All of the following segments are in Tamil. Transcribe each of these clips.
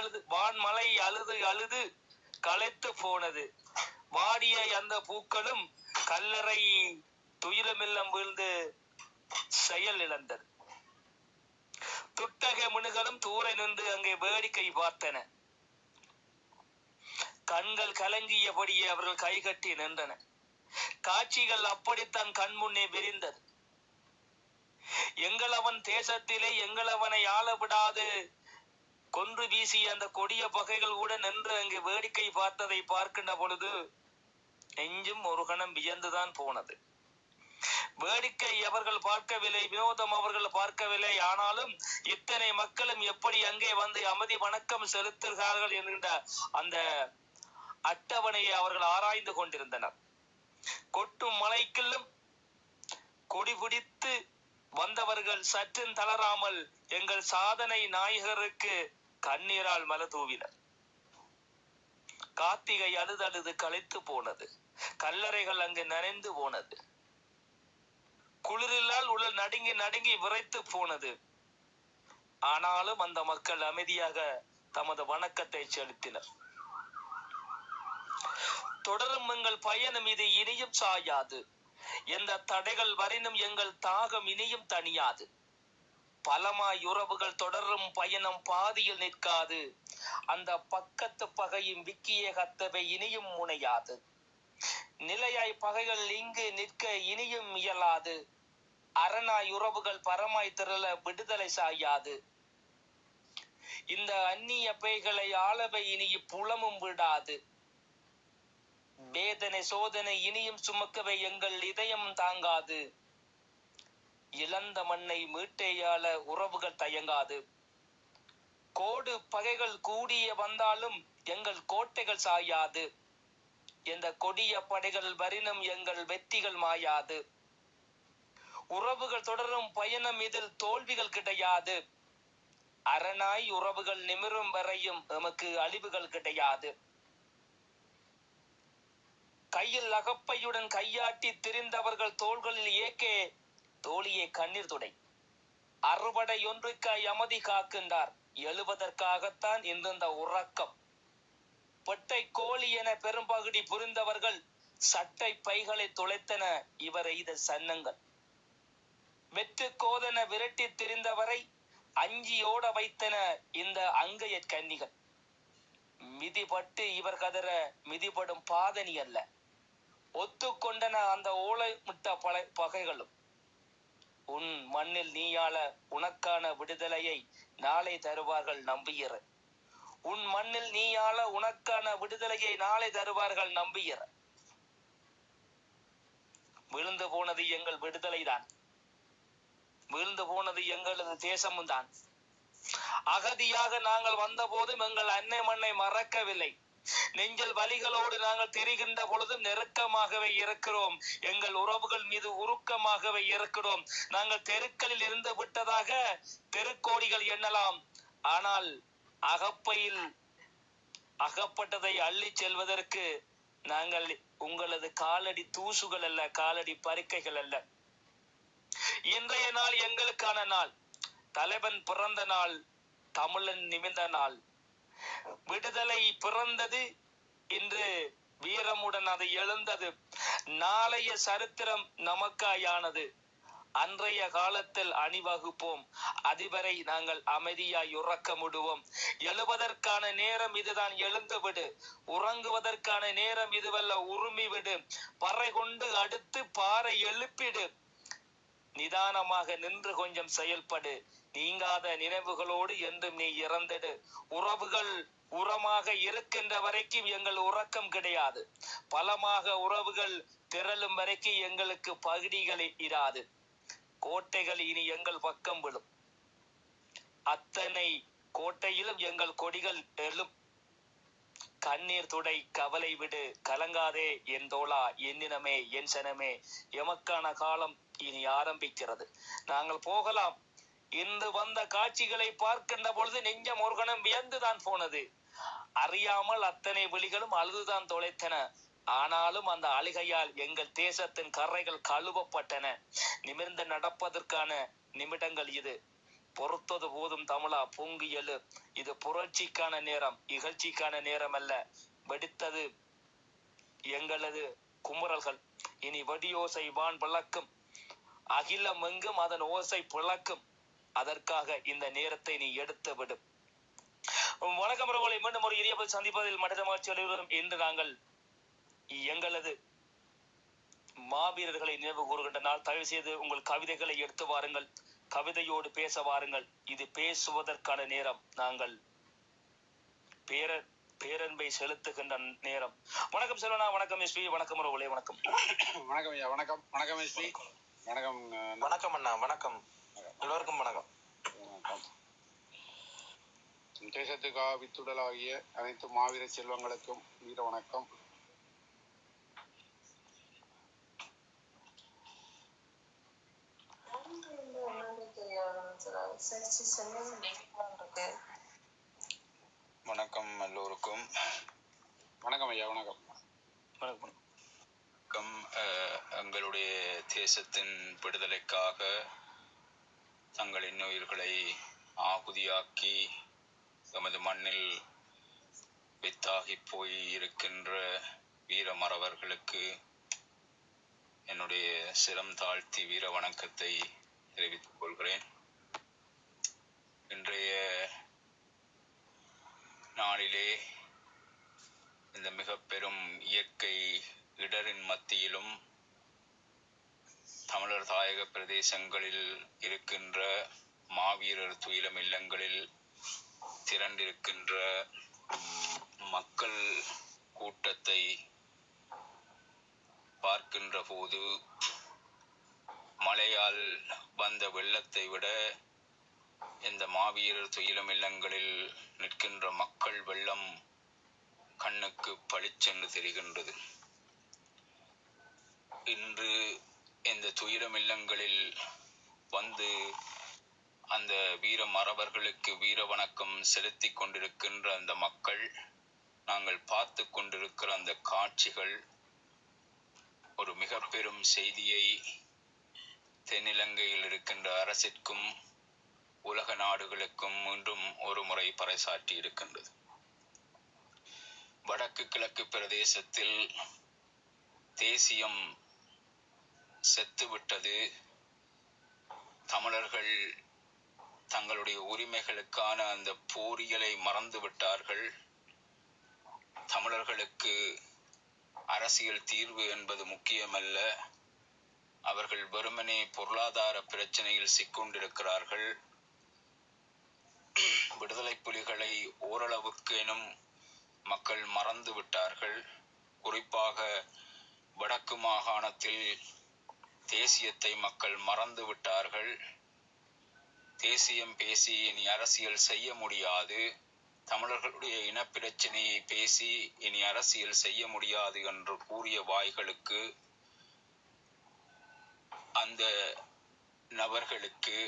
அழுது வான்மலை அழுது அழுது களைத்து போனது. வாடிய அந்த பூக்களும் கல்லறை துயிலமில்லம் வீழ்ந்து செயல் இழந்தது. துட்டக முனுகளும் தூர நின்று அங்கே வேடிக்கை பார்த்தன. கண்கள் கலங்கியபடியே அவர்கள் கைகட்டி நின்றன. காட்சிகள் அப்படித்தான் கண் முன்னே விரிந்தது. எங்களவன் தேசத்திலே எங்களவனை ஆள விடாது கொன்று வீசிய அந்த கொடிய பகைகள் கூட நின்று அங்கு வேடிக்கை பார்த்ததை பார்க்கின்ற பொழுது நெஞ்சும் ஒரு கணம் வியந்துதான் போனது. வேடிக்கை அவர்கள் பார்க்கவில்லை வினோதம் அவர்கள் பார்க்கவில்லை. ஆனாலும் இத்தனை மக்களும் எப்படி அங்கே வந்து அமைதி வணக்கம் செலுத்துகிறார்கள் என்கின்ற அந்த அட்டவணையை அவர்கள் ஆராய்ந்து கொண்டிருந்தனர். கொட்டும் மலைக்குள்ளும் கொடி பிடித்து வந்தவர்கள் சற்றும் தளராமல் எங்கள் சாதனை நாயகருக்கு கண்ணீரால் மல தூவினர் கார்த்திகை அழுதழுது களைத்து போனது. கல்லறைகள் அங்கு நனைந்து போனது. குளிரில்லால் உடல் நடுங்கி நடுங்கி விரைத்து போனது. ஆனாலும் அந்த மக்கள் அமைதியாக தமது வணக்கத்தை செலுத்தினர். தொடரும் எங்கள் பயணம் இது இனியும் சாயாது. எந்த தடைகள் வரினும் எங்கள் தாகம் இனியும் தனியாது பலமாய் உறவுகள் தொடரும் பயணம் பாதியில் நிற்காது. அந்த பக்கத்து பகையும் விக்கிய கத்தவை இனியும் முனையாது. நிலையாய் பகைகள் இங்கு நிற்க இனியும் இயலாது. அரணாய் உறவுகள் பரமாய் திரள விடுதலை சாயாது. இந்த அந்நிய பேய்களை ஆளவை இனி புலமும் விடாது. வேதனை சோதனை இனியும் சுமக்கவே எங்கள் இதயம் தாங்காது. இழந்த மண்ணை மீட்டேயால உறவுகள் தயங்காது. கோடு பகைகள் கூடிய வந்தாலும் எங்கள் கோட்டைகள் சாயாது. இந்த கொடிய படைகள் வரினும் எங்கள் வெற்றிகள் மாயாது. உறவுகள் தொடரும் பயணம் இதில் தோல்விகள் கிடையாது. அரணாய் உறவுகள் நிமிரும் வரையும் எமக்கு அழிவுகள் கிடையாது. கையில் அகப்பையுடன் கையாட்டி திரிந்தவர்கள் தோள்களில் ஏக்கே தோழியே கண்ணீர் துடை. அறுவடை ஒன்றுக்காய் அமைதி காக்கின்றார். எழுவதற்காகத்தான் இந்திருந்த உறக்கம். பெட்டை கோழி என பெரும்பகுதி புரிந்தவர்கள் சட்டை பைகளை துளைத்தன இவர் எய்த சன்னங்கள். வெற்று கோதன விரட்டி திரிந்தவரை அஞ்சியோட வைத்தன இந்த அங்கைய கன்னிகள். மிதிபட்டு இவர் கதற மிதிபடும் பாதனி அல்ல. ஒத்துக்கொண்டன அந்த ஓலை முட்ட பல பகைகளும். உன் மண்ணில் நீயாள உனக்கான விடுதலையை நாளை தருவார்கள் நம்புகிற உன் மண்ணில் நீயாள உனக்கான விடுதலையை நாளை தருவார்கள் நம்புகிற விழுந்து போனது எங்கள் விடுதலை தான் விழுந்து போனது எங்களது தேசமும் தான் அகதியாக நாங்கள் வந்த போதும் எங்கள் அன்னை மண்ணை மறக்கவில்லை. நெஞ்சல் வலிகளோடு நாங்கள் தெரிகின்ற பொழுது நெருக்கமாகவே இருக்கிறோம். எங்கள் உறவுகள் மீது உருக்கமாகவே இருக்கிறோம். நாங்கள் தெருக்களில் இருந்து விட்டதாக தெருக்கோடிகள் எண்ணலாம். ஆனால் அகப்பையில் அகப்பட்டதை அள்ளி செல்வதற்கு நாங்கள் உங்களது காலடி தூசுகள் அல்ல காலடி பருக்கைகள் அல்ல. இன்றைய நாள் எங்களுக்கான நாள். தலைவன் பிறந்த நாள் தமிழன் நிமிர்ந்த நாள். விடுதலை பிறந்தது இன்று வீரமுடன் அது எழுந்தது. நாளைய சரித்திரம் நமக்காயானது. அன்றைய காலத்தில் அணிவகுப்போம். அதுவரை நாங்கள் அமைதியாய் உறக்கமிடுவோம். எழுவதற்கான நேரம் இதுதான் எழுந்து விடு உறங்குவதற்கான நேரம் இதுவல்ல உருமி விடு பறை கொண்டு அடுத்து பாறை எழுப்பிடு. நிதானமாக நின்று கொஞ்சம் செயல்படு. நீங்காத நினைவுகளோடு என்றும் நீ இறந்திடு உறவுகள் உரமாக இருக்கின்ற வரைக்கும் எங்கள் உறக்கம் கிடையாது. பலமாக உறவுகள் திரளும் வரைக்கும் எங்களுக்கு பகுதிகள் இராது. கோட்டைகள் இனி எங்கள் பக்கம் விழும். அத்தனை கோட்டையிலும் எங்கள் கொடிகள் எழும். கண்ணீர் துடை கவலை விடு கலங்காதே என் தோளா என்னினமே என் சனமே. எமக்கான காலம் இனி ஆரம்பிக்கிறது. நாங்கள் போகலாம். இன்று வந்த காட்சிகளை பார்க்கின்ற பொழுது நெஞ்சம் ஒரு கணம் வியந்துதான் போனது. அறியாமல் அத்தனை விழிகளும் அழுதுதான் தொலைத்தன. ஆனாலும் அந்த அழுகையால் எங்கள் தேசத்தின் கரைகள் கழுவப்பட்டன. நிமிர்ந்து நடப்பதற்கான நிமிடங்கள் இது. பொறுத்தது போதும் தமிழா பொங்கி எழு. இது புரட்சிக்கான நேரம் இகழ்ச்சிக்கான நேரம் அல்ல வெடித்தது எங்களது குமுறல்கள். இனி வடியோசை வான் விளக்கும். அகிலம் எங்கும் அதன் ஓசை பிளக்கும். அதற்காக இந்த நேரத்தை நீ எடுத்து விடு. வணக்கம் பிரபலை மீண்டும் ஒரு இனிய பதில் சந்திப்பதில் மனித மகிழ்ச்சி அலுவலகம் இன்று நாங்கள் எங்களது மாவீரர்களை நினைவு கூறுகின்ற நாள். தயவு செய்து உங்கள் கவிதைகளை எடுத்து வாருங்கள். கவிதையோடு பேச வாருங்கள். இது பேசுவதற்கான நேரம். நாங்கள் பேர பேரன்பை செலுத்துகின்ற நேரம். வணக்கம் செல்வனா வணக்கம் எஸ்பி வணக்கம் உறவுகளே வணக்கம். வணக்கம் ஐயா வணக்கம். வணக்கம் எஸ்பி வணக்கம் வணக்கம் அண்ணா வணக்கம். எல்லோருக்கும் வணக்கம். வணக்கம் தேசத்துக்காக வித்துடலாகிய அனைத்து மாவீர செல்வங்களுக்கும் வீர வணக்கம். வணக்கம் எல்லோருக்கும். வணக்கம் ஐயா வணக்கம். வணக்கம். வணக்கம். அஹ், எங்களுடைய தேசத்தின் விடுதலைக்காக தங்களின் உயிர்களை ஆகுதியாக்கி எமது மண்ணில் வித்தாகி போய் இருக்கின்ற வீரமறவர்களுக்கு என்னுடைய சிரம் தாழ்த்தி வீர வணக்கத்தை தெரிவித்துக் கொள்கிறேன். இன்றைய நாளிலே இந்த மிக பெரும் இயற்கை இடரின் மத்தியிலும் தமிழர் தாயக பிரதேசங்களில் இருக்கின்ற மாவீரர் துயிலம் இல்லங்களில் திரண்டிருக்கின்ற மக்கள் கூட்டத்தை பார்க்கின்ற போது மழையால் வந்த வெள்ளத்தை விட இந்த மாவீரர் துயிலம் இல்லங்களில் நிற்கின்ற மக்கள் வெள்ளம் கண்ணுக்கு பளிச்சென்று தெரிகின்றது. இன்று இந்த துயரம் இல்லங்களில் வந்து அந்த வீர மறவர்களுக்கு வீர வணக்கம் செலுத்தி கொண்டிருக்கின்ற அந்த மக்கள் நாங்கள் பார்த்து கொண்டிருக்கிற அந்த காட்சிகள் ஒரு மிக பெரும் செய்தியை தென்னிலங்கையில் இருக்கின்ற அரசிற்கும் உலக நாடுகளுக்கும் மீண்டும் ஒரு முறை பறைசாற்றி இருக்கின்றது. வடக்கு கிழக்கு பிரதேசத்தில் தேசியம் செத்துவிட்டது. தமிழர்கள் தங்களுடைய உரிமைகளுக்கான அந்த போரியலை மறந்து விட்டார்கள் தமிழர்களுக்கு அரசியல் தீர்வு என்பது முக்கியமல்ல. அவர்கள் வெறுமனே பொருளாதார பிரச்சனையில் சிக்கொண்டிருக்கிறார்கள். விடுதலை புலிகளை ஓரளவுக்கேனும் மக்கள் மறந்து விட்டார்கள் குறிப்பாக வடக்கு மாகாணத்தில் தேசியத்தை மக்கள் மறந்து விட்டார்கள். தேசியம் பேசி இனி அரசியல் செய்ய முடியாது. தமிழர்களுடைய இனப்பிரச்சனையை பேசி இனி அரசியல் செய்ய முடியாது என்று கூறிய வாய்களுக்கு அந்த நபர்களுக்கு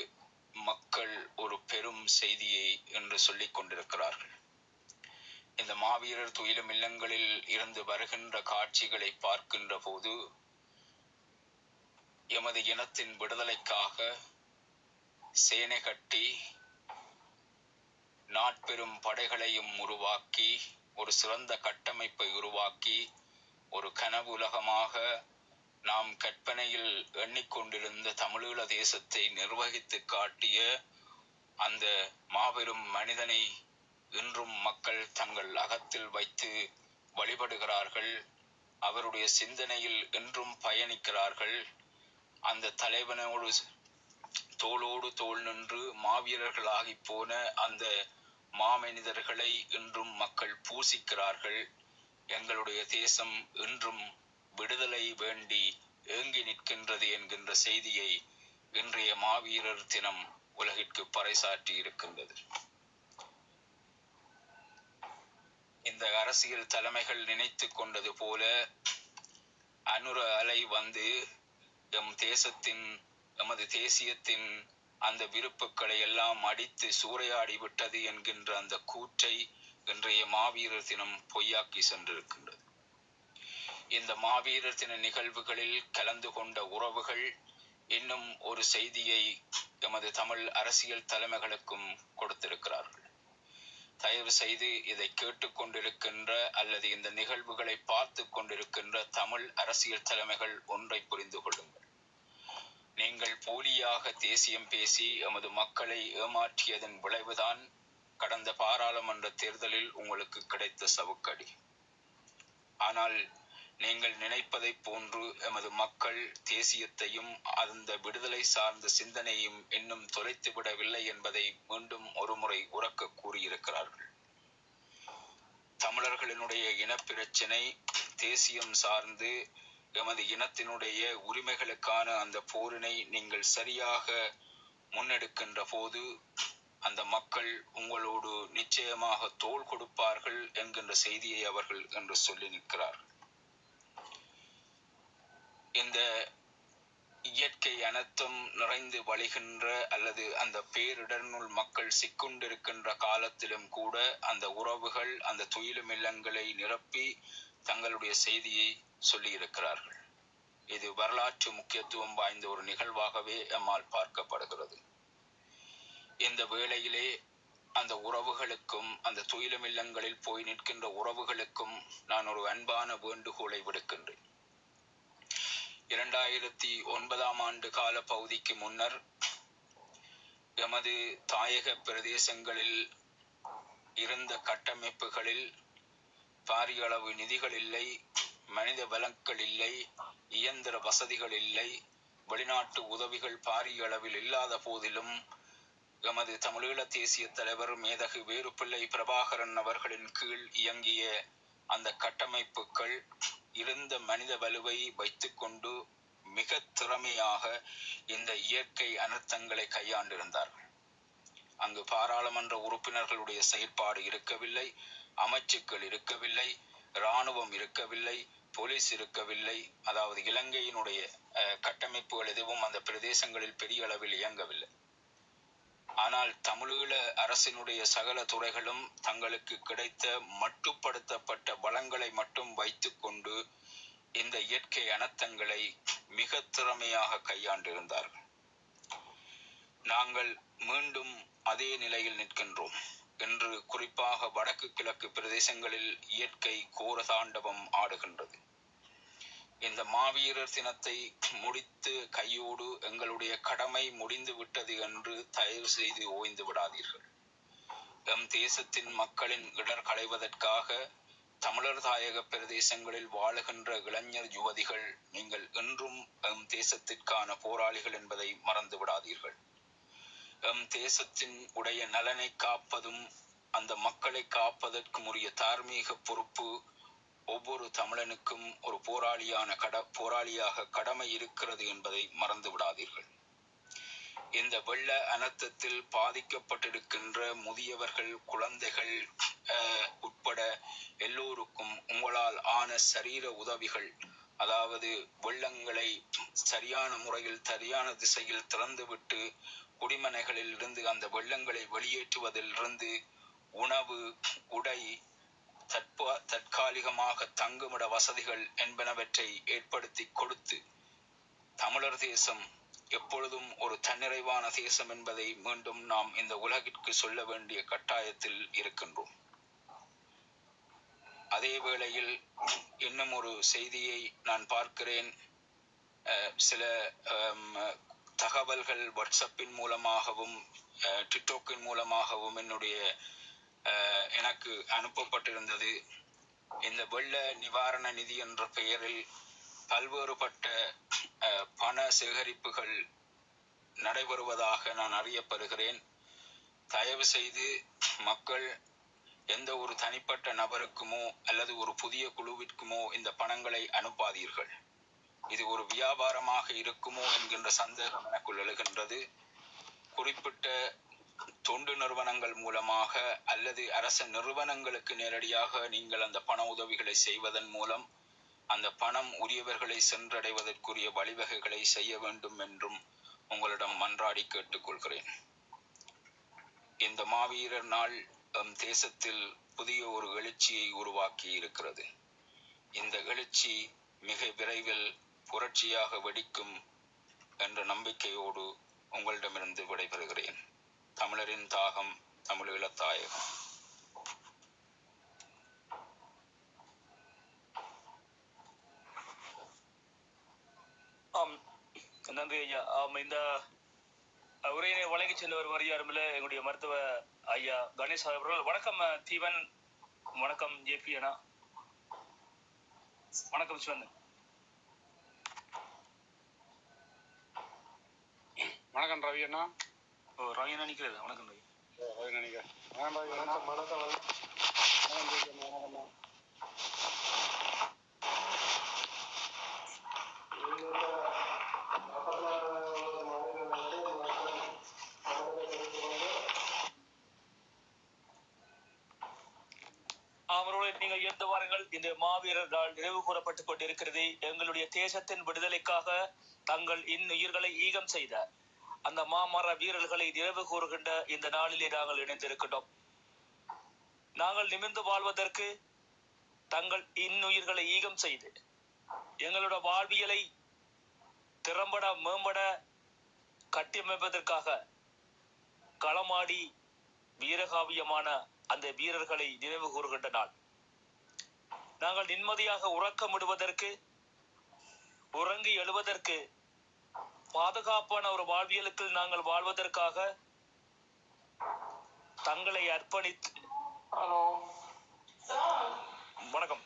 மக்கள் ஒரு பெரும் செய்தியை என்று சொல்லிக் கொண்டிருக்கிறார்கள். இந்த மாவீரர் துயிலும் இல்லங்களில் இருந்து வருகின்ற காட்சிகளை பார்க்கின்ற போது எமது இனத்தின் விடுதலைக்காக சேனை கட்டி நாட்பெரும் படைகளையும் உருவாக்கி ஒரு சிறந்த கட்டமைப்பை உருவாக்கி ஒரு கனவு உலகமாக நாம் கற்பனையில் எண்ணிக்கொண்டிருந்த தமிழீழ தேசத்தை நிர்வகித்து காட்டிய அந்த மாபெரும் மனிதனை இன்றும் மக்கள் தங்கள் அகத்தில் வைத்து வழிபடுகிறார்கள். அவருடைய சிந்தனையில் இன்றும் பயணிக்கிறார்கள். அந்த தலைவனோடு தோளோடு தோள் நின்று மாவீரர்களாகி போன அந்த மாமனிதர்களை இன்றும் மக்கள் பூசிக்கிறார்கள். எங்களுடைய தேசம் இன்றும் விடுதலை வேண்டி ஏங்கி நிற்கின்றது என்கின்ற செய்தியை இன்றைய மாவீரர் தினம் உலகிற்கு பறைசாற்றி இருக்கின்றது. இந்த அரசியல் தலைமைகள் நினைத்து கொண்டது போல அனுர அலை வந்து எம் தேசத்தின் எமது தேசியத்தின் அந்த விருப்புக்களை எல்லாம் அடித்து சூறையாடி விட்டது என்கின்ற அந்த கூற்றை இன்றைய மாவீரர் தினம் பொய்யாக்கி சென்றிருக்கின்றது. இந்த மாவீரர் தின நிகழ்வுகளில் கலந்து கொண்ட உறவுகள் இன்னும் ஒரு செய்தியை எமது தமிழ் அரசியல் தலைமைகளுக்கும் கொடுத்திருக்கிறார்கள். தயவு செய்து இதை கேட்டுக்கொண்டிருக்கின்ற அல்லது இந்த நிகழ்வுகளை பார்த்து கொண்டிருக்கின்ற தமிழ் அரசியல் தலைமைகள் ஒன்றை புரிந்து கொள்ளுங்கள். நீங்கள் போலியாக தேசியம் பேசி எமது மக்களை ஏமாற்றியதன் விளைவுதான் கடந்த பாராளுமன்ற தேர்தலில் உங்களுக்கு கிடைத்த சவுக்கடி. ஆனால் நீங்கள் நினைப்பதைப் போன்று எமது மக்கள் தேசியத்தையும் அந்த விடுதலை சார்ந்த சிந்தனையும் இன்னும் தொலைத்து விடவில்லை என்பதை மீண்டும் ஒருமுறை உறக்க கூறியிருக்கிறார்கள். தமிழர்களினுடைய இனப்பிரச்சினை தேசியம் சார்ந்து எமது இனத்தினுடைய உரிமைகளுக்கான அந்த போரினை நீங்கள் சரியாக முன்னெடுக்கின்ற போது அந்த மக்கள் உங்களோடு நிச்சயமாக தோல் கொடுப்பார்கள் என்கின்ற செய்தியை அவர்கள் என்று சொல்லி நிற்கிறார். இந்த இயற்கை அனைத்தும் நிறைந்து வழிகின்ற அல்லது அந்த பேரிடர்னுள் மக்கள் சிக்குண்டிருக்கின்ற காலத்திலும் கூட அந்த உறவுகள் அந்த துயிலும் இல்லங்களை நிரப்பி தங்களுடைய செய்தியை சொல்லியிருக்கிறார்கள். இது வரலாற்று முக்கியத்துவம் வாய்ந்த ஒரு நிகழ்வாகவே எம்மால் பார்க்கப்படுகிறது. இந்த வேளையிலே அந்த உறவுகளுக்கும் அந்த துயிலும் இல்லங்களில் போய் நிற்கின்ற உறவுகளுக்கும் நான் ஒரு அன்பான வேண்டுகோளை விடுக்கின்றேன். இரண்டாயிரத்தி ஒன்பதாம் ஆண்டு கால பகுதிக்கு முன்னர் எமது தாயக பிரதேசங்களில் இருந்த கட்டமைப்புகளில் பாரிய அளவு நிதிகள் இல்லை. மனித வளங்கள் இல்லை இயந்திர வசதிகள் இல்லை வெளிநாட்டு உதவிகள் பாரிய அளவில் இல்லாத போதிலும் எமது தமிழீழ தேசிய தலைவர் மேதகு வேறுபிள்ளை பிரபாகரன் அவர்களின் கீழ் இயங்கிய அந்த கட்டமைப்புகள் இருந்த மனித வலுவை வைத்துக்கொண்டு மிக திறமையாக இந்த இயற்கை அனர்த்தங்களை கையாண்டிருந்தார்கள். அங்கு பாராளுமன்ற உறுப்பினர்களுடைய செயற்பாடு இருக்கவில்லை அமைச்சுக்கள் இருக்கவில்லை இராணுவம் இருக்கவில்லை போலீஸ் இருக்கவில்லை. அதாவது இலங்கையினுடைய அஹ், கட்டமைப்புகள் எதுவும் அந்த பிரதேசங்களில் பெரிய அளவில் இயங்கவில்லை. ஆனால் தமிழீழ அரசினுடைய சகல துறைகளும் தங்களுக்கு கிடைத்த மட்டுப்படுத்தப்பட்ட வளங்களை மட்டும் வைத்துக்கொண்டு இந்த இயற்கை அனர்த்தங்களை மிக திறமையாக கையாண்டிருந்தார்கள். நாங்கள் மீண்டும் அதே நிலையில் நிற்கின்றோம். என்று குறிப்பாக வடக்கு கிழக்கு பிரதேசங்களில் இயற்கை கோரதாண்டவம் ஆடுகின்றது. இந்த மாவீரர் தினத்தை முடித்து கையோடு எங்களுடைய கடமை முடிந்து விட்டது என்று தயவு செய்து ஓய்ந்து விடாதீர்கள். எம் தேசத்தின் மக்களின் இடர் களைவதற்காக தமிழர் தாயக பிரதேசங்களில் வாழுகின்ற இளைஞர் யுவதிகள் நீங்கள் என்றும் எம் தேசத்திற்கான போராளிகள் என்பதை மறந்து விடாதீர்கள். எம் தேசத்தின் உடைய நலனை காப்பதும் அந்த மக்களை காப்பதற்கும் உரிய தார்மீக பொறுப்பு ஒவ்வொரு தமிழனுக்கும் ஒரு போராளியான கட போராளியாக கடமை இருக்கிறது என்பதை மறந்து விடாதீர்கள். இந்த வெள்ள அனர்த்தத்தில் பாதிக்கப்பட்டிருக்கின்ற முதியவர்கள் குழந்தைகள் அஹ், உட்பட எல்லோருக்கும் உங்களால் ஆன சரீர உதவிகள் அதாவது வெள்ளங்களை சரியான முறையில் சரியான திசையில் திறந்துவிட்டு குடிமனைகளில் இருந்து அந்த வெள்ளங்களை வெளியேற்றுவதில் இருந்து உணவு உடை தற்ப தற்காலிகமாக தங்குமிட வசதிகள் என்பனவற்றை ஏற்படுத்தி கொடுத்து தமிழர் தேசம் எப்பொழுதும் ஒரு தன்னிறைவான தேசம் என்பதை மீண்டும் நாம் இந்த உலகிற்கு சொல்ல வேண்டிய கட்டாயத்தில் இருக்கின்றோம். அதே வேளையில் இன்னும் ஒரு செய்தியை நான் பார்க்கிறேன். அஹ், சில தகவல்கள் வாட்ஸ்அப்பின் மூலமாகவும் அஹ், டிக்டாக்கின் மூலமாகவும் என்னுடைய எனக்கு அனுப்பப்பட்டிருந்தது. இந்த வெள்ள நிவாரண நிதி என்ற பெயரில் பல்வேறுபட்ட பண சேகரிப்புகள் நடைபெறுவதாக நான் அறியப்படுகிறேன். தயவு செய்து மக்கள் எந்த ஒரு தனிப்பட்ட நபருக்குமோ அல்லது ஒரு புதிய குழுவிற்குமோ இந்த பணங்களை அனுப்பாதீர்கள். இது ஒரு வியாபாரமாக இருக்குமோ என்கின்ற சந்தேகம் எனக்குள் எழுகின்றது. குறிப்பிட்ட தொண்டு நிறுவனங்கள் மூலமாக அல்லது அரச நிறுவனங்களுக்கு நேரடியாக நீங்கள் அந்த பண உதவிகளை செய்வதன் மூலம் அந்த பணம் உரியவர்களை சென்றடைவதற்குரிய வழிவகைகளை செய்ய வேண்டும் என்றும் உங்களிடம் மன்றாடி கேட்டுக்கொள்கிறேன். இந்த மாவீரர் நாள் எம் தேசத்தில் புதிய ஒரு எழுச்சியை உருவாக்கி இருக்கிறது இந்த எழுச்சி மிக விரைவில் புரட்சியாக வெடிக்கும் என்ற நம்பிக்கையோடு உங்களிடமிருந்து விடைபெறுகிறேன். தமிழரின் தாகம் தமிழ் தாயகம் ஆம் நன்றி ஐயா. ஆம் இந்த உரையினை வழங்கி செல்வர் வரியாருமில்ல எங்களுடைய மருத்துவ ஐயா கணேஷ் அவர்கள். வணக்கம் தீவன். வணக்கம் ஜேபி அண்ணா. வணக்கம் சிவன். வணக்கம் ரவி அண்ணா. ஓ ரவி அண்ணா நிக்கிறது. வணக்கம் ரவி. ரவி நினைக்கிறேன் வணக்கம் ரவி வணக்கம் நீங்கள் இருந்து வாருங்கள். இந்த மாவீரர் நாள் நினைவு கூறப்பட்டுக் கொண்டிருக்கிறது. எங்களுடைய தேசத்தின் விடுதலைக்காக தங்கள் இன்னுயிர்களை ஈகம் செய்த அந்த மாமர வீரர்களை நினைவு கூறுகின்ற இந்த நாளிலே நாங்கள் இணைந்திருக்கின்றோம். நாங்கள் நிமிர்ந்து வாழ்வதற்கு தங்கள் இன்னுயிர்களை ஈகம் செய்து எங்களோட வாழ்வியலை திறம்பட மேம்பட கட்டியமைப்பதற்காக களமாடி வீரகாவியமான அந்த வீரர்களை நினைவு கூறுகின்ற நாள். நாங்கள் நிம்மதியாக உறக்கமிடுவதற்கு உறங்கி எழுவதற்கு பாதுகாப்பான ஒரு வாழ்வியலுக்கு நாங்கள் வாழ்வதற்காக தங்களை அர்ப்பணித்து ஹலோ. வணக்கம்.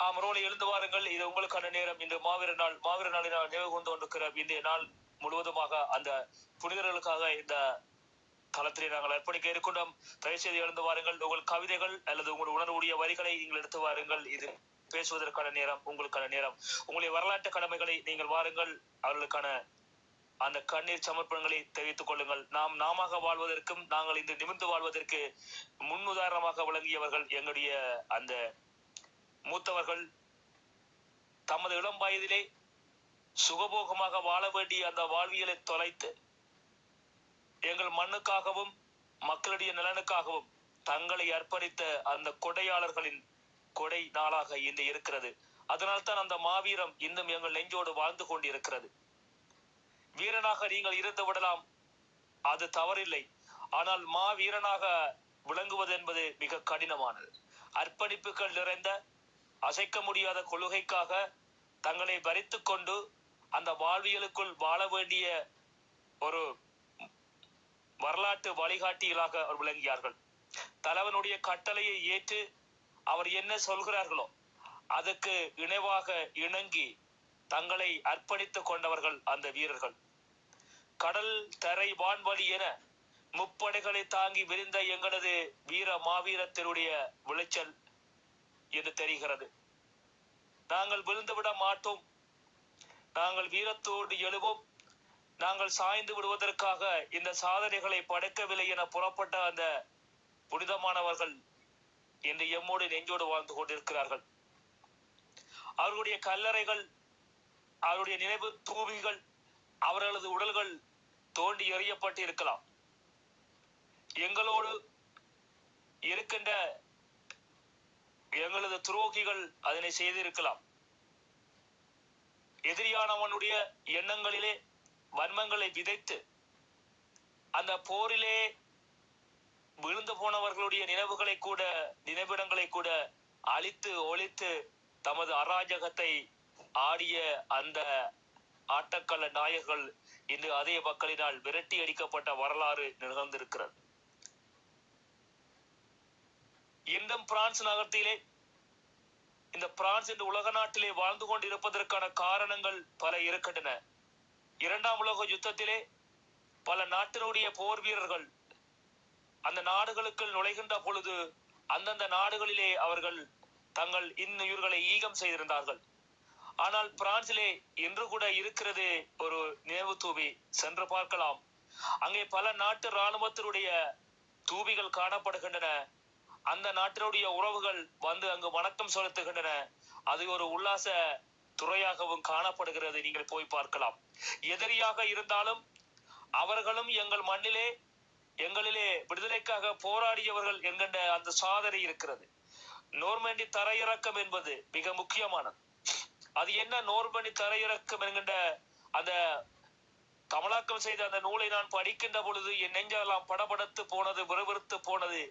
ஆமரோலை எழுந்து வாருங்கள். இது உங்களுக்கான நேரம். இன்று மாவீர நாள் மாவீர நாளினால் நினைவு கொண்டு கொண்டிருக்கிற இன்றைய நாள் முழுவதுமாக அந்த புனிதர்களுக்காக இந்த தளத்திலே நாங்கள் அர்ப்பணிக்க இருக்கின்றோம். தயவு செய்து எழுந்து வாருங்கள். உங்கள் கவிதைகள் அல்லது உங்கள் உணர்வுடைய வரிகளை நீங்கள் எடுத்து வாருங்கள். இது பேசுவதற்கான நேரம் உங்களுக்கான நேரம். உங்களுடைய வரலாற்று கடமைகளை நீங்கள் வாருங்கள். அவர்களுக்கான அந்த கண்ணீர் சமர்ப்பணங்களை தெரிவித்துக் கொள்ளுங்கள். நாம் நாமாக வாழ்வதற்கும் நாங்கள் இன்று நிமிர்ந்து வாழ்வதற்கு முன்னுதாரணமாக விளங்கியவர்கள் எங்களுடைய அந்த மூத்தவர்கள் தமது இளம் வயதிலே சுகபோகமாக வாழ வேண்டிய அந்த வாழ்வியலை தொலைத்து எங்கள் மண்ணுக்காகவும் மக்களுடைய நலனுக்காகவும் தங்களை அர்ப்பணித்த அந்த கொடையாளர்களின் கொடை நாளாக இன்று இருக்கிறது. அதனால்தான் அந்த மாவீரம் இன்னும் எங்கள் நெஞ்சோடு வாழ்ந்து கொண்டிருக்கிறது. வீரனாக நீங்கள் இருந்து விடலாம். அது தவறில்லை. ஆனால் மா வீரனாக விளங்குவது என்பது மிக கடினமானது. அர்ப்பணிப்புகள் நிறைந்த அசைக்க முடியாத கொள்கைக்காக தங்களை வரித்து கொண்டு அந்த வாழ்வியலுக்குள் வாழ வேண்டிய ஒரு வரலாற்று வழிகாட்டிகளாக அவர் விளங்கியார்கள். தலைவனுடைய கட்டளையை ஏற்று அவர் என்ன சொல்கிறார்களோ அதுக்கு இணைவாக இணங்கி தங்களை அர்ப்பணித்துக் கொண்டவர்கள் அந்த வீரர்கள். கடல் தரை வான்வழி என முப்படைகளை தாங்கி விரிந்த எங்களது வீர மாவீரத்தினுடைய விளைச்சல் என்று தெரிகிறது. நாங்கள் விழுந்து விட மாட்டோம். நாங்கள் வீரத்தோடு எழுவோம். நாங்கள் சாய்ந்து விடுவதற்காக இந்த சாதனைகளை படைக்கவில்லை என புறப்பட்ட அந்த புனிதமானவர்கள் இன்று எம்மோடு நெஞ்சோடு வாழ்ந்து கொண்டிருக்கிறார்கள். அவர்களுடைய கல்லறைகள் அவருடைய நினைவு தூவிகள் அவர்களது உடல்கள் தோண்டி எறியப்பட்டு இருக்கலாம் எங்களோடு இருக்கின்ற எங்களது துரோகிகள் அதனை செய்திருக்கலாம். எதிரியானவனுடைய எண்ணங்களிலே வன்மங்களை விதைத்து அந்த போரிலே விழுந்து போனவர்களுடைய நினைவுகளை கூட நினைவிடங்களை கூட அழித்து ஒழித்து தமது அராஜகத்தை ஆடிய அந்த ஆட்டக்கல நாயகர்கள் இன்று அதே மக்களினால் விரட்டி அடிக்கப்பட்ட வரலாறு நிகழ்ந்திருக்கிறது. இந்த பிரான்ஸ் நகரத்திலே இந்த பிரான்ஸ் இந்த உலக நாட்டிலே வாழ்ந்து கொண்டிருப்பதற்கான காரணங்கள் பல இருக்கின்றன. இரண்டாம் உலக யுத்தத்திலே பல நாட்டினுடைய போர் வீரர்கள் அந்த நாடுகளுக்குள் நுழைகின்ற பொழுது அந்தந்த நாடுகளிலே அவர்கள் தங்கள் இன்னுயிர்களை ஈகம் செய்திருந்தார்கள். ஆனால் பிரான்சிலே இன்று கூட இருக்கிறது ஒரு நினைவு தூவி சென்று பார்க்கலாம். அங்கே பல நாட்டு இராணுவத்தினுடைய தூவிகள் காணப்படுகின்றன. அந்த நாட்டினுடைய உறவுகள் வந்து அங்கு வணக்கம் செலுத்துகின்றன. அது ஒரு உல்லாச துறையாகவும் காணப்படுகிறது நீங்கள் போய் பார்க்கலாம். எதிரியாக இருந்தாலும் அவர்களும் எங்கள் மண்ணிலே எங்களிலே விடுதலைக்காக போராடியவர்கள் என்கின்ற அந்த சாதனை இருக்கிறது. நோர்மண்டி தரையிறக்கம் என்பது மிக முக்கியமானது. அது என்ன நோர்மண்டி தரையிறக்கம் என்கின்ற அந்த கமலாக்கம் செய்த அந்த நூலை நான் படிக்கின்ற பொழுது என் நெஞ்செல்லாம் படபடத்து போனது விறுவிறுத்து போனது.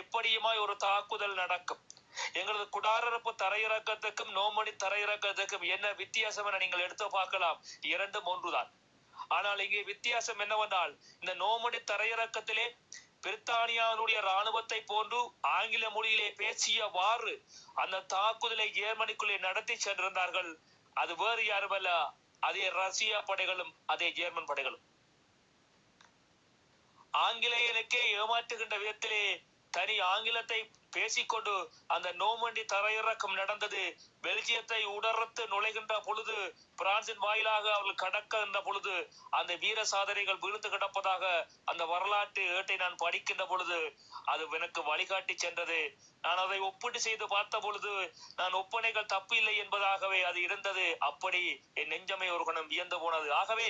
இப்படியுமாய் ஒரு தாக்குதல் நடக்கும். எங்களது குடாரப்பு தரையிறக்கத்துக்கும் நோமணி தரையிறக்கத்துக்கும் என்ன வித்தியாசம் என நீங்கள் எடுத்து பார்க்கலாம். இரண்டும் ஒன்றுதான். ஆனால் இங்கே வித்தியாசம் என்னவென்றால் இந்த நோமணி தரையிறக்கத்திலே பிரித்தானியாவுடைய ராணுவத்தை போன்று ஆங்கில மொழியிலே பேசியவாறு அந்த தாக்குதலை ஜெர்மனிக்குள்ளே நடத்தி சென்றிருந்தார்கள். அது வேறு யாருமல்ல அதே ரஷ்யா படைகளும் அதே ஜெர்மன் படைகளும். ஆங்கிலேயனுக்கே ஏமாற்றுகின்ற விதத்திலே தனி ஆங்கிலத்தை பேசிக்கொண்டு அந்த நோமண்டி தரையிறக்கம் நடந்தது. பெல்ஜியத்தை உடர்த்து நுழைகின்ற பொழுது பிரான்சின் வாயிலாக அவர்கள் கடக்கின்ற பொழுது அந்த வீர சாதனைகள் விழுந்து கிடப்பதாக அந்த வரலாற்று ஏட்டை நான் படிக்கின்ற பொழுது அது எனக்கு வழிகாட்டி சென்றது. நான் அதை ஒப்பீடு செய்து பார்த்த பொழுது நான் ஒப்பனைகள் தப்பு இல்லை என்பதாகவே அது இருந்தது. அப்படி என் நெஞ்சமை ஒரு கணம் வியந்து போனது. ஆகவே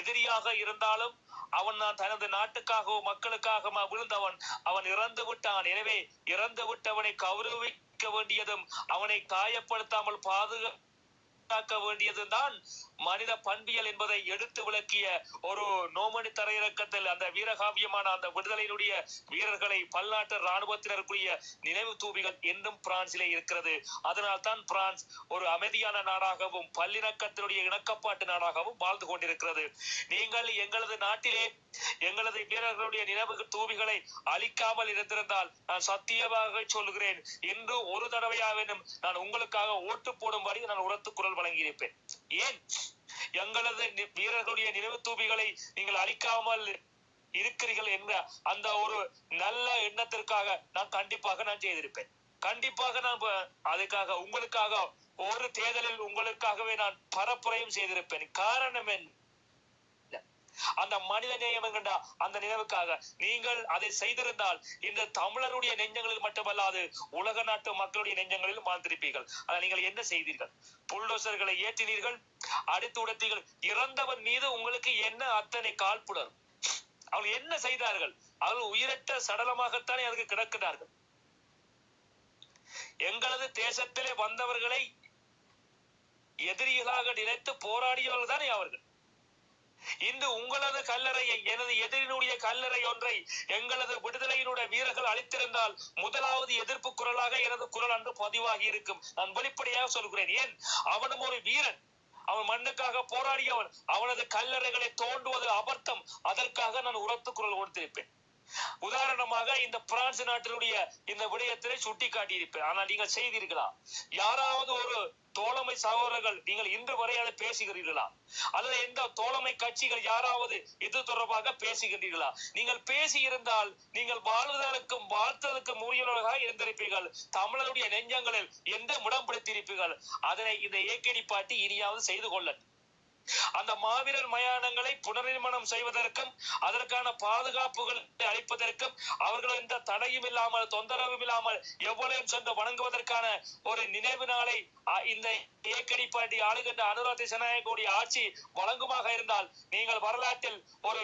எதிரியாக இருந்தாலும் அவன் நான் தனது நாட்டுக்காகவும் மக்களுக்காக விழுந்தவன். அவன் இறந்து விட்டான். எனவே இறந்து விட்டவனை கௌரவி வேண்டியதும் அவனை காயப்படுத்தாமல் பாதுகா காக்க வேண்டியதுதான் மனித பண்பியல் என்பதை எடுத்து விளக்கிய ஒரு நோமணி தரையிறக்கத்தில் அந்த வீரகாவியமான அந்த விடுதலையினுடைய வீரர்களை பல்நாட்டு ராணுவத்தினருக்குரிய நினைவு தூபிகள் என்றும் பிரான்சிலே இருக்கிறது. அதனால் தான் பிரான்ஸ் ஒரு அமைதியான நாடாகவும் பல்லிணக்கத்தினுடைய இணக்கப்பாட்டு நாடாகவும் வாழ்ந்து கொண்டிருக்கிறது. நீங்கள் எங்களது நாட்டிலே எங்களது வீரர்களுடைய நினைவு தூவிகளை அழிக்காமல் இருந்திருந்தால் நான் சத்தியமாக சொல்கிறேன் இன்று ஒரு தடவையாவேனும் நான் உங்களுக்காக ஓட்டு போடும்படி நான் உரத்து குரல் வழங்கியிருப்பேன். ஏன்? எங்களது வீரர்களுடைய நினைவு தூபிகளை நீங்கள் அழிக்காமல் இருக்கிறீர்கள் என்ற அந்த ஒரு நல்ல எண்ணத்திற்காக நான் கண்டிப்பாக நான் செய்திருப்பேன். கண்டிப்பாக நான் அதுக்காக உங்களுக்காக ஒரு தேர்தலில் உங்களுக்காகவே நான் பரப்புரையும் செய்திருப்பேன். காரணம் என்ன? அந்த மனித நேயம் என்கின்ற அந்த நினைவுக்காக நீங்கள் அதை செய்திருந்தால் இந்த தமிழருடைய நெஞ்சங்களில் மட்டுமல்லாது உலக நாட்டு மக்களுடைய நெஞ்சங்களில் வாழ்ந்திருப்பீர்கள். அதை நீங்கள் என்ன செய்தீர்கள்? புல்டோசர்களை ஏற்றினீர்கள். அடுத்து உடத்தீர்கள். இறந்தவன் மீது உங்களுக்கு என்ன அத்தனை காழ்ப்புணர் அவர்கள் என்ன செய்தார்கள்? அவர்கள் உயிரற்ற சடலமாகத்தானே அதுக்கு கிடக்கிறார்கள். எங்களது தேசத்திலே வந்தவர்களை எதிரிகளாக நினைத்து போராடியவர்கள் தானே அவர்கள். இன்று உங்களது கல்லறையை எனது எதிரினுடைய கல்லறை ஒன்றை எங்களது விடுதலையினுடைய வீரர்கள் அளித்திருந்தால் முதலாவது எதிர்ப்பு குரலாக எனது குரல் அன்று பதிவாகி இருக்கும். நான் வெளிப்படையாக சொல்கிறேன். ஏன்? அவனும் ஒரு வீரன். அவன் மண்ணுக்காக போராடியவன். அவனது கல்லறைகளை தோண்டுவது அபர்த்தம். அதற்காக நான் உரத்து குரல் கொடுத்திருப்பேன். உதாரணமாக இந்த பிரான்ஸ் நாட்டினுடைய இந்த விடயத்திலே சுட்டி காட்டியிருப்பேன் ஆனால் நீங்கள் செய்தீர்களா யாராவது ஒரு தோழமை சகோதரர்கள் நீங்கள் இன்று வரை அதை பேசுகிறீர்களா? அல்லது எந்த தோழமை கட்சிகள் யாராவது இது தொடர்பாக பேசுகிறீர்களா நீங்கள் பேசி இருந்தால் நீங்கள் வாழ்வதற்கும் வாழ்த்ததற்கும் உரியவர்களாக இருந்திருப்பீர்கள். தமிழருடைய நெஞ்சங்களில் எந்த முடம் பிடித்திருப்பீர்கள்? அதனை இந்த ஏக்கடி பாட்டி இனியாவது செய்து கொள்ளட்டும். அந்த மாவீரர் மயானங்களை புனர்நிர்மாணம் செய்வதற்கும் அதற்கான பாதுகாப்புகளை அளிப்பதற்கும் அவர்கள் எந்த தடையும் இல்லாமல் தொந்தரவும் இல்லாமல் எவ்வளவு சென்று வணங்குவதற்கான ஒரு நினைவு நாளை இந்த ஏக்கடி பாட்டி ஆளுகின்ற அனுராத் திசநாயகனுடைய ஆட்சி வழங்குமாக இருந்தால் நீங்கள் வரலாற்றில் ஒரு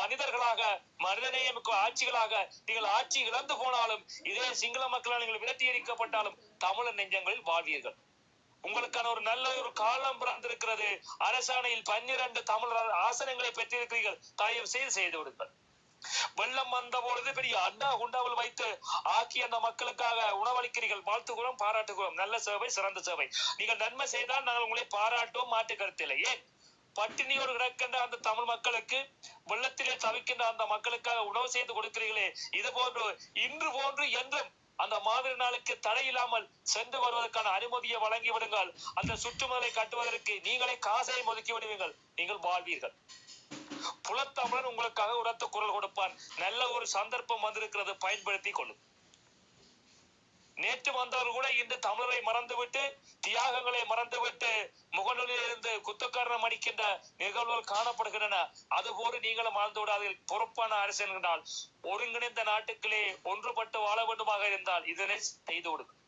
மனிதர்களாக மனிதநேயமிக்க ஆட்சிகளாக நீங்கள் ஆட்சி இழந்து போனாலும் இதே சிங்கள மக்களால் நீங்கள் விரட்டி எரிக்கப்பட்டாலும் தமிழர் நெஞ்சங்களில் வாழ்வீர்கள். உங்களுக்கான ஒரு நல்ல ஒரு காலம் பிறந்திருக்கிறது. அரசாணையில் பன்னிரண்டு தமிழர் ஆசனங்களை பெற்றிருக்கிறீர்கள். தயவு செய்து செய்து விடுங்கள். வெள்ளம் வந்த பொழுது பெரிய அண்டா குண்டாவில் வைத்து ஆக்கி அந்த மக்களுக்காக உணவளிக்கிறீர்கள். வாழ்த்துகிறோம் பாராட்டுகிறோம் நல்ல சேவை சிறந்த சேவை. நீங்கள் நன்மை செய்தால் நாங்கள் உங்களை பாராட்டுவோம் மாற்று கருத்தில்லை. ஏன்? பட்டினியோடு கிடக்கின்ற அந்த தமிழ் மக்களுக்கு வெள்ளத்திலே தவிக்கின்ற அந்த மக்களுக்காக உணவு செய்து கொடுக்கிறீர்களே. இது போன்று இன்று போன்று என்றும் அந்த மாவீர நாளுக்கு தடை இல்லாமல் சென்று வருவதற்கான அனுமதியை வழங்கி விடுங்கள். அந்த சுற்றுமலை கட்டுவதற்கு நீங்களே காசையும் ஒதுக்கி விடுவீர்கள். நீங்கள் வாழ்வீர்கள். புலத்தமிழன் உங்களுக்காக உரத்த குரல் கொடுப்பான். நல்ல ஒரு சந்தர்ப்பம் வந்திருக்கிறது. பயன்படுத்தி கொள்ளும். நேற்று வந்தவர் கூட இன்று தமிழரை மறந்துவிட்டு தியாகங்களை மறந்துவிட்டு முகநூலில் இருந்து குத்துக்காரணம் அடிக்கின்ற நிகழ்வுகள் காணப்படுகின்றன. அதுபோல நீங்களும் வாழ்ந்து விடாதீர்கள். பொறுப்பான அரசியல் என்றால் ஒருங்கிணைந்த நாட்டுக்களே ஒன்றுபட்டு வாழ வேண்டுமாக இருந்தால் இதனை செய்து விடுங்கள்.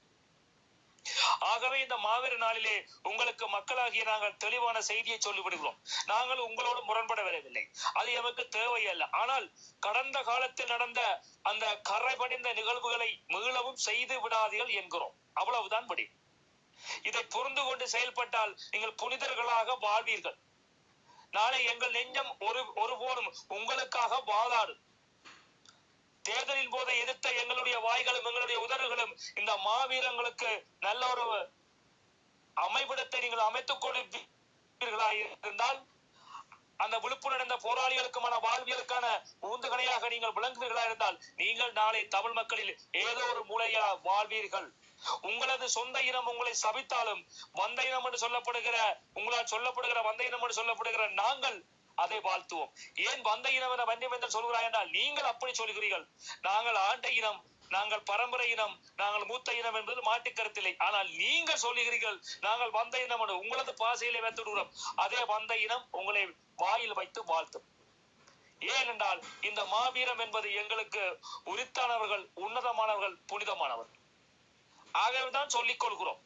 ஆகவே இந்த மாவீர நாளிலே உங்களுக்கு மக்களாகிய நாங்கள் தெளிவான செய்தியை சொல்லிவிடுகிறோம். நாங்கள் உங்களோடு முரண்பட வரவில்லை. அது எமக்கு தேவையல்ல. ஆனால் கடந்த காலத்தில் நடந்த அந்த கரை படிந்த நிகழ்வுகளை மீளவும் செய்து விடாதீர்கள் என்கிறோம். அவ்வளவுதான் படி இதை புரிந்து கொண்டு செயல்பட்டால் நீங்கள் புனிதர்களாக வாழ்வீர்கள். நாளை எங்கள் நெஞ்சம் ஒரு ஒருபோதும் உங்களுக்காக வாழாடும் தேர்தலின் போது எதிர்த்த எங்களுடைய வாய்களும் எங்களுடைய உதறுகளும் இந்த மாவீரங்களுக்கு நல்ல ஒரு அமைவிடத்தை நீங்கள் அமைத்துக் கொடுப்பீர்களா இருந்தால் அந்த விழுப்புணர்ந்த போராளிகளுக்குமான வாழ்வியலுக்கான ஊந்துகணையாக நீங்கள் விளங்குவீர்களா இருந்தால் நீங்கள் நாளை தமிழ் மக்களில் ஏதோ ஒரு மூலையா வாழ்வீர்கள். உங்களது சொந்த இனம் உங்களை சபித்தாலும் வந்த இனம் என்று சொல்லப்படுகிற உங்களால் சொல்லப்படுகிற வந்த இனம் என்று சொல்லப்படுகிற நாங்கள் அதை வாழ்த்துவோம். ஏன் வந்த இனம் என வன்னியம் என்று சொல்கிறாய் என்றால் நீங்கள் அப்படி சொல்கிறீர்கள். நாங்கள் ஆண்ட இனம் நாங்கள் பரம்பரை இனம் நாங்கள் மூத்த இனம் என்பது மாட்டு கருத்தில்லை. ஆனால் நீங்கள் சொல்லுகிறீர்கள் நாங்கள் வந்த இனம் என்று உங்களது பாசையிலே வைத்துடுகிறோம் அதே வந்த இனம் உங்களை வாயில் வைத்து வாழ்த்தும். ஏனென்றால் இந்த மாவீரம் என்பது எங்களுக்கு உரித்தானவர்கள் உன்னதமானவர்கள் புனிதமானவர்கள். ஆகவேதான் சொல்லிக் கொள்கிறோம்.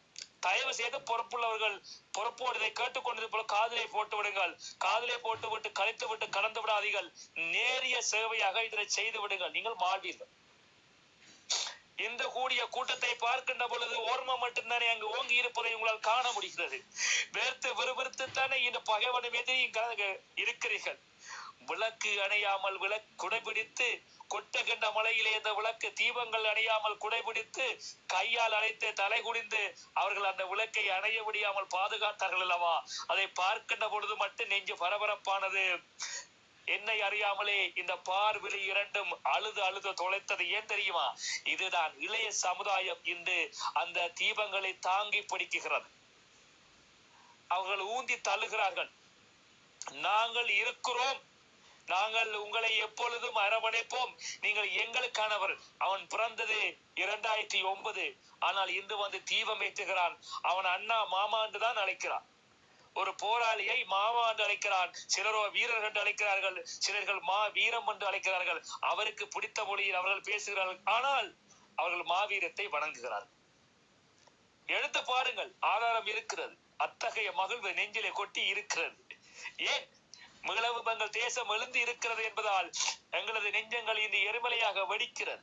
தயவு செய்து பொறுப்புள்ளவர்கள் பொறுப்போடு இதை கேட்டுக்கொண்டது போல காதிலே போட்டு விடுங்கள். காதலை போட்டு விட்டு கழித்து விட்டு கலந்து விடாதீர்கள். நேரிய சேவையாக இதனை செய்து விடுங்கள். நீங்கள் வாழ்வீர்கள். இந்த கூடிய கூட்டத்தை பார்க்கின்ற பொழுது ஓர்ம மட்டும்தானே அங்கு ஓங்கி இருப்பதை உங்களால் காண முடிகிறது. வேர்த்து விறுவிறுத்து தானே இந்த பகைவனும் எதிரியும் இருக்கிறீர்கள். விளக்கு அணையாமல் விளக்கு குடைபிடித்து கொட்டுகின்ற மலையிலே இந்த விளக்கு தீபங்கள் அணையாமல் குடைபிடித்து கையால் அணைத்து தலை குடிந்து அவர்கள் அந்த விளக்கை அணைய முடியாமல் பாதுகாத்தார்கள் அல்லவா? அதை பார்க்கின்ற பொழுது மட்டும் நெஞ்சு பரபரப்பானது. என்னை அறியாமலே இந்த பார்விழி இரண்டும் அழுது அழுது தொலைத்தது. ஏன் தெரியுமா? இதுதான் இளைய சமுதாயம் இன்று அந்த தீபங்களை தாங்கி பிடிக்குகிறது அவர்கள் ஊந்தி தள்ளுகிறார்கள். நாங்கள் இருக்கிறோம். நாங்கள் உங்களை எப்பொழுதும் அரவணைப்போம். நீங்கள் எங்களுக்கானவர். அவன் பிறந்தது இரண்டாயிரத்தி ஒன்பது. ஆனால் இன்று வந்து தீபம் ஏற்றுகிறான். அவன் அண்ணா மாமா என்று தான் அழைக்கிறான். ஒரு போராளியை மாமா என்று அழைக்கிறான். சிலரோ வீரர் என்று அழைக்கிறார்கள். சிலர்கள் மா வீரம் என்று அழைக்கிறார்கள். அவருக்கு பிடித்த மொழியில் அவர்கள் பேசுகிறார்கள். ஆனால் அவர்கள் மாவீரத்தை வணங்குகிறார்கள். எடுத்து பாருங்கள். ஆதாரம் இருக்கிறது. அத்தகைய மகிழ்வு நெஞ்சிலே கொட்டி இருக்கிறது. ஏன்? மிளவு எங்கள் தேசம் எழுந்து இருக்கிறது என்பதால் எங்களது நெஞ்சங்கள் இந்த எரிமலையாக வெடிக்கிறது.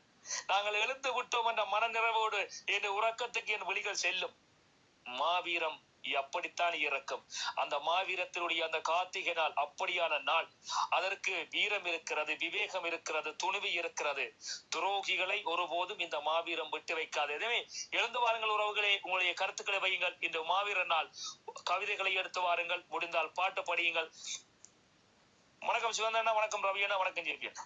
நாங்கள் எழுந்து விட்டோம் என்ற மனநிறைவோடு என் உறக்கத்துக்கு என் விழிகள் செல்லும். மாவீரம் அப்படித்தான் இறக்கும்? அந்த மாவீரத்தினுடைய அந்த கார்த்திகை நாள் அப்படியான நாள். அதற்கு வீரம் இருக்கிறது விவேகம் இருக்கிறது துணிவு இருக்கிறது. துரோகிகளை ஒருபோதும் இந்த மாவீரம் விட்டு வைக்காது. எனவே எழுந்து வாருங்கள் உறவுகளே உங்களுடைய கருத்துக்களை வையுங்கள். இந்த மாவீர நாள் கவிதைகளை எடுத்து வாருங்கள். முடிந்தால் பாட்டு படியுங்கள். வணக்கம் சிவந்தண்ணா வணக்கம் ரவி அண்ணா வணக்கம் ஜெபி அண்ணா.